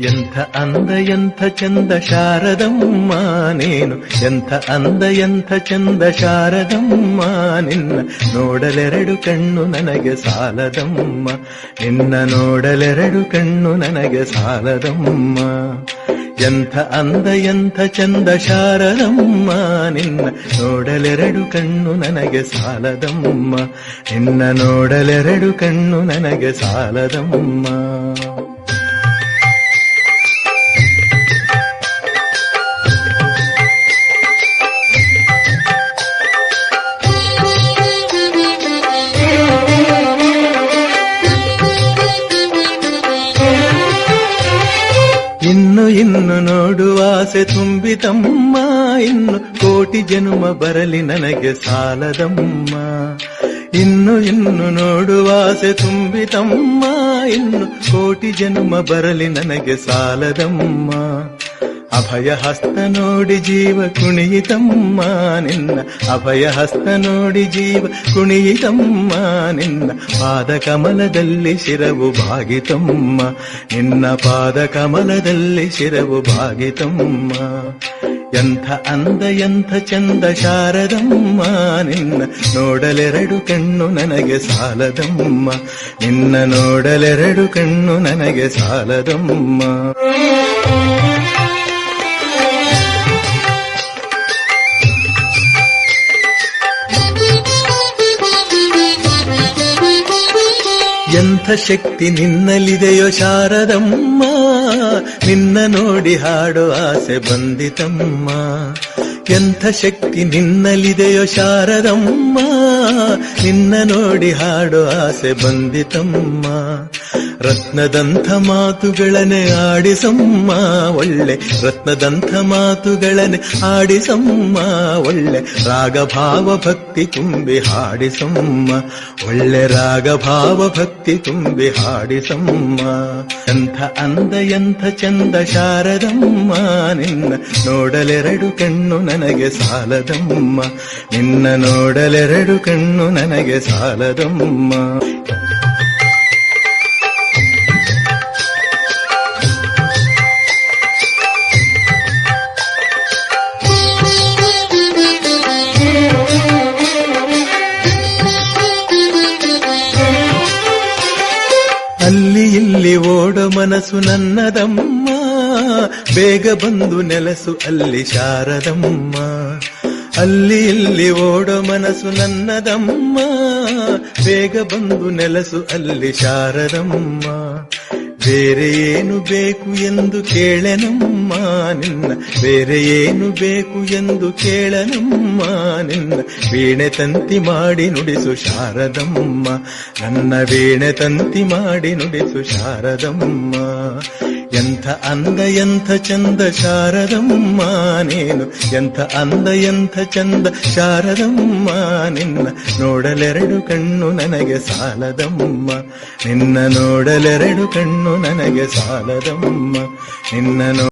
ಎಂಥ ಅಂದ, ಎಂಥ ಚಂದ ಶಾರದಮ್ಮ ನೀನು. ಎಂಥ ಅಂದ, ಎಂಥ ಚಂದ ಶಾರದಮ್ಮ ನಿನ್ನ. ನೋಡಲೆರಡು ಕಣ್ಣು ನನಗೆ ಸಾಲದಮ್ಮ. ನಿನ್ನ ನೋಡಲೆರಡು ಕಣ್ಣು ನನಗೆ ಸಾಲದಮ್ಮ. ಎಂಥ ಅಂದ, ಎಂಥ ಚಂದ ಶಾರದಮ್ಮ. ನಿನ್ನ ನೋಡಲೆರಡು ಕಣ್ಣು ನನಗೆ ಸಾಲದಮ್ಮ. ನಿನ್ನ ನೋಡಲೆರಡು ಕಣ್ಣು ನನಗೆ ಸಾಲದಮ್ಮ. ಇನ್ನು ನೋಡುವ ಆಸೆ ತುಂಬಿತಮ್ಮ. ಇನ್ನು ಕೋಟಿ ಜನುಮ ಬರಲಿ ನನಗೆ ಸಾಲದಮ್ಮ. ಇನ್ನು ಇನ್ನು ನೋಡುವ ಆಸೆ ತುಂಬಿತಮ್ಮ. ಇನ್ನು ಕೋಟಿ ಜನುಮ ಬರಲಿ ನನಗೆ ಸಾಲದಮ್ಮ. ಅಭಯ ಹಸ್ತ ನೋಡಿ ಜೀವ ಕುಣಿಯಿತಮ್ಮ ನಿನ್ನ. ಅಭಯ ಹಸ್ತ ನೋಡಿ ಜೀವ ಕುಣಿಯಿತಮ್ಮ ನಿನ್ನ. ಪಾದ ಕಮಲದಲ್ಲಿ ಶಿರವು ಭಾಗಿತಮ್ಮ. ನಿನ್ನ ಪಾದ ಕಮಲದಲ್ಲಿ ಶಿರವು ಭಾಗಿತಮ್ಮ. ಎಂಥ ಅಂದ, ಎಂಥ ಚಂದ ಶಾರದಮ್ಮ ನಿನ್ನ. ನೋಡಲೆರಡು ಕಣ್ಣು ನನಗೆ ಸಾಲದಮ್ಮ. ನಿನ್ನ ನೋಡಲೆರಡು ಕಣ್ಣು ನನಗೆ ಸಾಲದಮ್ಮ. ಎಂಥ ಶಕ್ತಿ ನಿನ್ನಲಿದೆಯೋ ಶಾರದಮ್ಮ? ನಿನ್ನ ನೋಡಿ ಹಾಡೋ ಆಸೆ ಬಂದಿತಮ್ಮ. ಎಂಥ ಶಕ್ತಿ ನಿನ್ನಲಿದೆಯೋ ಶಾರದಮ್ಮ? ನಿನ್ನ ನೋಡಿ ಹಾಡು ಆಸೆ ಬಂದಿತಮ್ಮ. ರತ್ನದಂಥ ಮಾತುಗಳನೆ ಆಡಿಸಮ್ಮ. ಒಳ್ಳೆ ರತ್ನದಂಥ ಮಾತುಗಳನೆ ಆಡಿಸಮ್ಮ. ಒಳ್ಳೆ ರಾಗಭಾವ ಭಕ್ತಿ ತುಂಬಿ ಹಾಡಿಸಮ್ಮ. ಒಳ್ಳೆ ರಾಗಭಾವ ಭಕ್ತಿ ತುಂಬಿ ಹಾಡಿಸಮ್ಮ. ಎಂಥ ಅಂದ, ಎಂಥ ಚಂದ ಶಾರದಮ್ಮ. ನಿನ್ನ ನೋಡಲೆರಡು ಕಣ್ಣು ನನಗೆ ಸಾಲದಮ್ಮ. ನಿನ್ನ ನೋಡಲೆರಡು ಕಣ್ಣು ನನಗೆ ಸಾಲದಮ್ಮ. ಅಲ್ಲಿ ಇಲ್ಲಿ ಓಡೋ ಮನಸ್ಸು ನನ್ನದಮ್ಮ. ಬೇಗ ಬಂದು ನೆಲಸು, ಅಲ್ಲಿ ಶಾರದಮ್ಮ. ಅಲ್ಲಿ ಇಲ್ಲಿ ಓಡೋ ಮನಸ್ಸು ನನ್ನದಮ್ಮ. ಬೇಗ ಬಂದು ನೆಲಸು, ಅಲ್ಲಿ ಶಾರದಮ್ಮ. ಬೇರೆ ಏನು ಬೇಕು ಎಂದು ಕೇಳೆನಮ್ಮ. ನಿನ್ನ ಬೇರೆ ಏನು ಬೇಕು ಎಂದು ಕೇಳನಮ್ಮ. ನಿನ್ನ ವೀಣೆ ತಂತಿ ಮಾಡಿ ನುಡಿಸು ಶಾರದಮ್ಮ. ನನ್ನ ವೀಣೆ ತಂತಿ ಮಾಡಿ ನುಡಿಸು ಶಾರದಮ್ಮ. ಎಂಥ ಅಂದ, ಎಂಥ ಚಂದ ಶಾರದಮ್ಮ ನೀನು ಎಂಥ ಅಂದ, ಎಂಥ ಚಂದ ಶಾರದಮ್ಮ ನಿನ್ನ ನೋಡಲೆರಡು ಕಣ್ಣು ನನಗೆ ಸಾಲದಮ್ಮ. ನಿನ್ನ ನೋಡಲೆರಡು ಕಣ್ಣು ನನಗೆ ಸಾಲದಮ್ಮ. ನಿನ್ನ